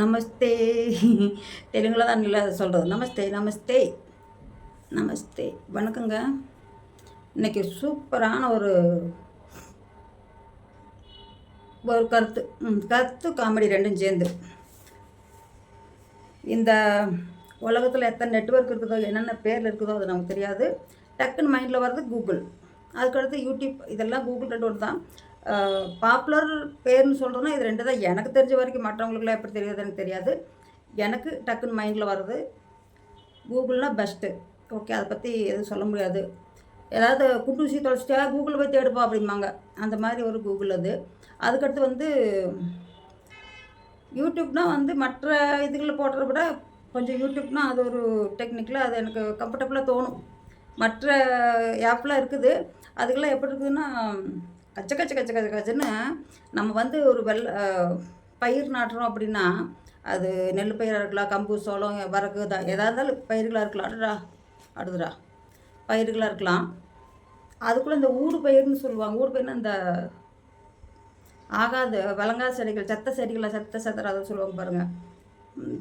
நமஸ்தே. தெலுங்குல தான் இல்லை சொல்கிறது நமஸ்தே நமஸ்தே. நமஸ்தே. வணக்கங்க. இன்னைக்கு சூப்பரான ஒரு ஒரு கருத்து. ம், கருத்து காமெடி ரெண்டும் சேர்ந்து. இந்த உலகத்தில் எத்தனை நெட்வொர்க் இருக்குதோ என்னென்ன பேரில் இருக்குதோ அது நமக்கு தெரியாது. டக்குன்னு மைண்டில் வர்றது கூகுள் அதுக்கடுத்து யூடியூப் இதெல்லாம் கூகுள் நெட்ஒர்க் தான். பாப்புலர் பேர்னு சொல்கிறோன்னா இது ரெண்டு தான். எனக்கு தெரிஞ்ச வரைக்கும் மற்றவங்களுக்குலாம் எப்படி தெரியுதுன்னு தெரியாது. எனக்கு டக்குன்னு மைண்டில் வர்றது கூகுள்னால் பெஸ்ட்டு ஓகே அதை பற்றி எதுவும் சொல்ல முடியாது. ஏதாவது ஊசி தொலைச்சிட்டா கூகுள் போய் தேடுப்பா அப்படிம்பாங்க. அந்த மாதிரி ஒரு கூகுள் அது. அதுக்கடுத்து வந்து யூடியூப்னால் வந்து மற்ற இதுகளில் போடுறத விட கொஞ்சம் யூடியூப்னால் அது ஒரு டெக்னிக்கில் அது எனக்கு கம்ஃபர்டபுளாக தோணும். மற்ற ஆப்லாம் இருக்குது. அதுக்கெல்லாம் எப்படி இருக்குதுன்னா கச்ச கச்ச கச்ச கச்ச கச்சன்னு நம்ம வந்து ஒரு வெள்ள பயிர் நாட்டுறோம் அப்படின்னா அது நெல் பயிராக இருக்கலாம் கம்பு சோளம் வரகு தான் எதாக இருந்தாலும் பயிர்களாக இருக்கலாம். அடுடா அடுதுடா பயிர்களாக இருக்கலாம். அதுக்குள்ளே இந்த ஊடு பயிர்னு சொல்லுவாங்க. ஊடு பயிர்னா இந்த ஆகாத வழங்காத செடிகள் செத்த செடிகளை செத்த செத்தர அதை சொல்லுவாங்க பாருங்கள்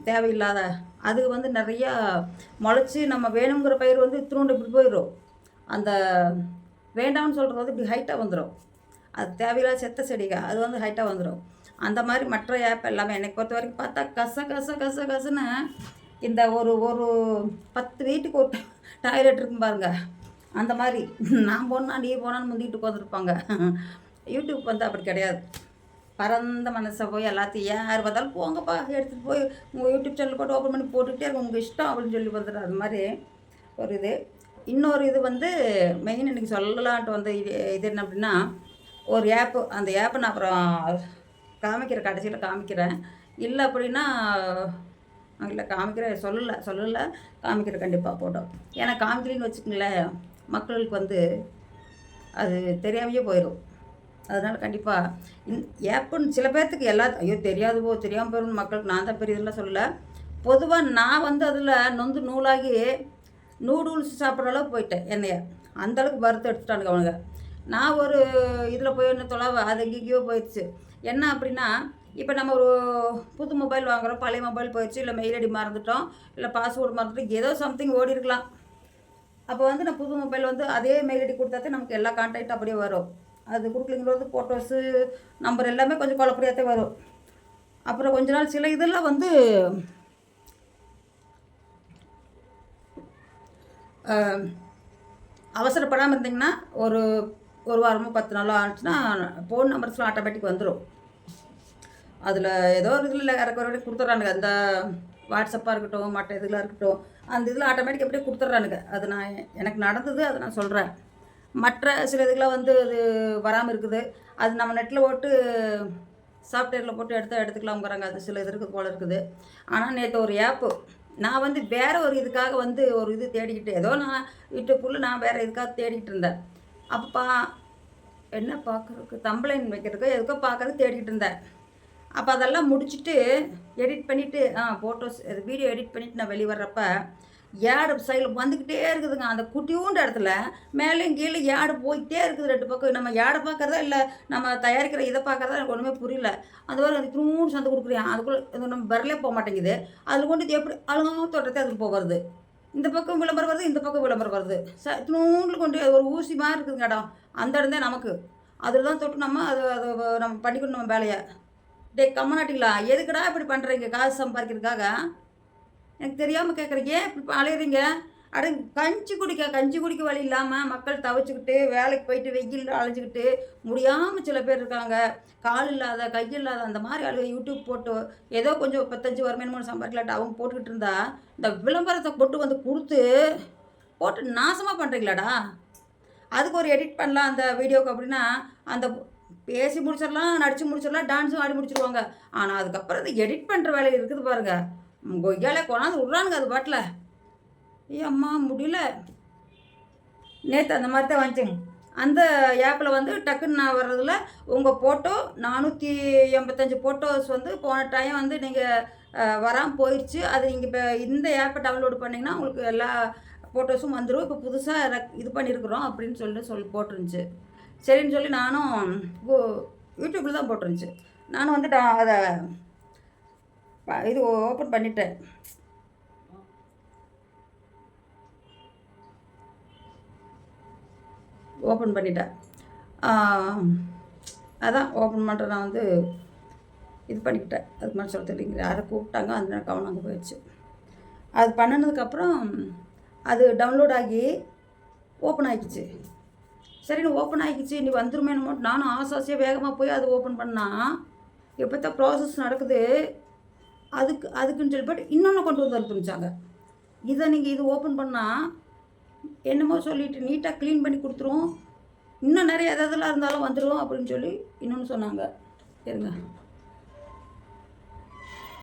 தேவையில்லாத அது வந்து நிறையா முளைச்சி நம்ம வேணுங்கிற பயிர் வந்து இத்தினோண்டு இப்படி போயிடும் அந்த வேண்டாம்னு சொல்கிறது வந்து இப்படி ஹைட்டாக வந்துடும் அது தேவையில்லாத செத்த செடிகள் அது வந்து ஹைட்டாக வந்துடும் அந்த மாதிரி மற்ற ஆப் எல்லாமே என்னை பொறுத்த வரைக்கும் பார்த்தா கச கச கச கசன்னு இந்த ஒரு ஒரு பத்து வீட்டுக்கு ஒரு டாய்லெட் இருக்கும் பாருங்க. அந்த மாதிரி நான் போனால் நீ போனான்னு முந்திட்டு உட்காந்துருப்பாங்க யூடியூப் வந்து அப்படி கிடையாது. பரந்த மனசை போய் எல்லாத்தையும் யார் பார்த்தாலும் போங்கப்பா எடுத்துகிட்டு போய் உங்கள் யூடியூப் சேனல் போட்டு ஓப்பன் பண்ணி போட்டுக்கிட்டே இருக்கும் உங்கள் இஷ்டம் அப்படின்னு சொல்லி வந்துடும் அது மாதிரி ஒரு இது. இன்னொரு இது வந்து மெயின் இன்னைக்கு சொல்லலான்ட்டு வந்து இது இது என்ன அப்படின்னா ஒரு ஆப்பு அந்த ஆப்பை நான் அப்புறம் காமிக்கிறேன் கடைசியில் காமிக்கிறேன். இல்லை அப்படின்னா இல்லை காமிக்கிறேன் சொல்லலை சொல்லலை காமிக்கிறேன் கண்டிப்பாக போட்டோம். ஏன்னா காமிக்கிறேன்னு வச்சுக்கோங்களேன் மக்களுக்கு வந்து அது தெரியாமையே போயிடும் அதனால் கண்டிப்பாக இந் ஏப்புன்னு சில பேர்த்துக்கு எல்லா ஐயோ தெரியாதுவோ தெரியாமல் போயிடும் மக்களுக்கு நான் தான் பெரியதெல்லாம் சொல்லலை. பொதுவாக நான் வந்து அதில் நொந்து நூலாகி நூடுல்ஸ் சாப்பிட்ற அளவுக்கு போயிட்டேன் என்னைய. அந்தளவுக்கு வறுத்து எடுத்துட்டானுங்க அவனுங்க. நான் ஒரு இதில் போய் ஒன்று தொலைவை அது எங்கேயோ போயிடுச்சு. என்ன அப்படின்னா இப்போ நம்ம ஒரு புது மொபைல் வாங்குகிறோம் பழைய மொபைல் போயிடுச்சு இல்லை மெயில் ஐடி மறந்துட்டோம் இல்லை பாஸ்வேர்டு மறந்துட்டோம் ஏதோ சம்திங் ஓடி இருக்கலாம். அப்போ வந்து நான் புது மொபைல் வந்து அதே மெயில் ஐடி கொடுத்தாத்தே நமக்கு எல்லா கான்டாக்ட் அப்படியே வரும். அது கொடுக்கலங்கிறது ஃபோட்டோஸு நம்பர் எல்லாமே கொஞ்சம் குழப்பறியாத்தே வரும். அப்புறம் கொஞ்ச நாள் சில இதெல்லாம் வந்து அவசரப்படாமல் இருந்தீங்கன்னா ஒரு ஒரு வாரமோ பத்து நாளோ ஆச்சுன்னா ஃபோன் நம்பர்ஸ்லாம் ஆட்டோமேட்டிக் வந்துடும் அதில் ஏதோ ஒரு இதில் இறக்குற கொடுத்துட்றானுங்க. அந்த வாட்ஸ்அப்பாக இருக்கட்டும் மற்ற இதில் இருக்கட்டும் அந்த இதில் ஆட்டோமேட்டிக் அப்படியே கொடுத்துட்றானுங்க. அது நான் எனக்கு நடந்தது அதை நான் சொல்கிறேன் மற்ற சில இதுக்கெலாம் வந்து அது வராமல் இருக்குது. அது நம்ம நெட்டில் போட்டு சாஃப்ட்வேரில் போட்டு எடுத்து எடுத்துக்கலாம்ங்கிறாங்க. அது சில இது இருக்குது போல இருக்குது. ஆனால் நேற்று ஒரு ஆப்பு நான் வந்து வேறு ஒரு இதுக்காக வந்து ஒரு இது தேடிக்கிட்டு ஏதோ நான் யூடியூப்புக்குள்ளே நான் வேறு இதுக்காக தேடிக்கிட்டு இருந்தேன். அப்போ என்ன பார்க்குறதுக்கு தம்பளைன் வைக்கிறதுக்கோ எதுக்கோ பார்க்கறது தேடிக்கிட்டு இருந்தேன் அப்போ அதெல்லாம் முடிச்சுட்டு எடிட் பண்ணிவிட்டு ஆ ஃபோட்டோஸ் வீடியோ எடிட் பண்ணிவிட்டு நான் வெளியே வர்றப்ப ஏடு சைடில் வந்துக்கிட்டே இருக்குதுங்க. அந்த குட்டியூண்ட இடத்துல மேலேயும் கீழே ஏடு போய்கிட்டே இருக்குது ரெண்டு பக்கம். நம்ம ஏடை பார்க்குறதா இல்லை நம்ம தயாரிக்கிற இதை பார்க்குறதா எனக்கு ஒன்றுமே புரியல. அந்த மாதிரி அந்த திரும்ப சந்தை கொடுக்குறியா? அதுக்குள்ளே இது நம்ம வரலே போக மாட்டேங்குது. அதில் கொண்டு இது எப்படி அழுகாம தோட்டத்தை அதுக்கு போகிறது? இந்த பக்கம் விளம்பரம் வருது இந்த பக்கம் விளம்பரம் வருது. ச நூண்டு கொண்டு அது ஒரு ஊசி மாதிரி இருக்குதுங்க இடம். அந்த இடம் தான் நமக்கு. அதில் தான் தொட்டு நம்ம அதை அதை நம்ம பண்ணிக்கணும் நம்ம வேலையை. டே கம்மநாட்டிங்களா? எதுக்குடா இப்படி பண்ணுறீங்க காசு சம்பாதிக்கிறதுக்காக. எனக்கு தெரியாமல் கேட்குறீங்க இப்படி அலையிறீங்க? அட கஞ்சி குடிக்க கஞ்சி குடிக்க வழி இல்லாமல் மக்கள் தவச்சிக்கிட்டு வேலைக்கு போயிட்டு வெயில் அழைச்சிக்கிட்டு முடியாமல் சில பேர் இருக்காங்க. கால் இல்லாத கை இல்லாத அந்த மாதிரி ஆளுங்க யூடியூப் போட்டு ஏதோ கொஞ்சம் பத்தஞ்சு வருமானமான சம்பாதிக்கலாட்டு அவங்க போட்டுக்கிட்டு இருந்தா இந்த விளம்பரத்தை கொண்டு வந்து கொடுத்து போட்டு நாசமாக பண்ணுறீங்களாடா அதுக்கு ஒரு எடிட் பண்ணலாம் அந்த வீடியோவுக்கு அப்படின்னா அந்த பேசி முடிச்சிடலாம் நடிச்சு முடிச்சிடலாம் டான்ஸும் ஆடி முடிச்சிருவாங்க. ஆனால் அதுக்கப்புறம் இந்த எடிட் பண்ணுற வேலை இருக்குது பாருங்கள் கொய்யாலே கொண்டாந்து விட்றானுங்க அது பாட்டில். அம்மா முடியல. நேற்று அந்த மாதிரி தான் வந்துச்சுங்க அந்த ஆப்பில் வந்து டக்குன்னு நான் வர்றதில் உங்கள் ஃபோட்டோ நானூற்றி எண்பத்தஞ்சு ஃபோட்டோஸ் வந்து போன டைம் வந்து நீங்கள் வராமல் போயிடுச்சு அது நீங்கள் இப்போ இந்த ஆப்பை டவுன்லோடு பண்ணிங்கன்னா உங்களுக்கு எல்லா ஃபோட்டோஸும் வந்துடும் இப்போ புதுசாக இது பண்ணியிருக்கிறோம் அப்படின்னு சொல்லிட்டு சொல்லி போட்டிருந்துச்சு. சரின்னு சொல்லி நானும் யூடியூப்பில் தான் போட்டிருந்துச்சு. நானும் வந்து அதை இது ஓப்பன் பண்ணிட்டேன். ஓப்பன் பண்ணிட்டேன். அதான் ஓப்பன் பண்ணுற நான் வந்து இது பண்ணிக்கிட்டேன். அதுக்கு மேலே சொல்ல தெரியல யாரை கூப்பிட்டாங்க அந்த நேரம் கவனம் அங்கே போயிடுச்சு. அது பண்ணினதுக்கப்புறம் அது டவுன்லோட் ஆகி ஓப்பன் ஆகிடுச்சு சரின்னு ஓப்பன் ஆகிடுச்சு நீ வந்துருமே என்னமோ நானும் ஆசை வேகமாக போய் அது ஓப்பன் பண்ணால் எப்போ தான் ப்ராசஸ் நடக்குது அதுக்கு அதுக்குன்னு சொல்லி போட்டு இன்னொன்று கொண்டு வந்து அனுப்பிச்சாங்க. இதை நீங்கள் இது ஓப்பன் பண்ணால் என்னமோ சொல்லிட்டு நீட்டாக க்ளீன் பண்ணி கொடுத்துருவோம். இன்னும் நிறைய எதெல்லாம் இருந்தாலும் வந்துடும் அப்படின்னு சொல்லி இன்னொன்று சொன்னாங்க. இருங்க.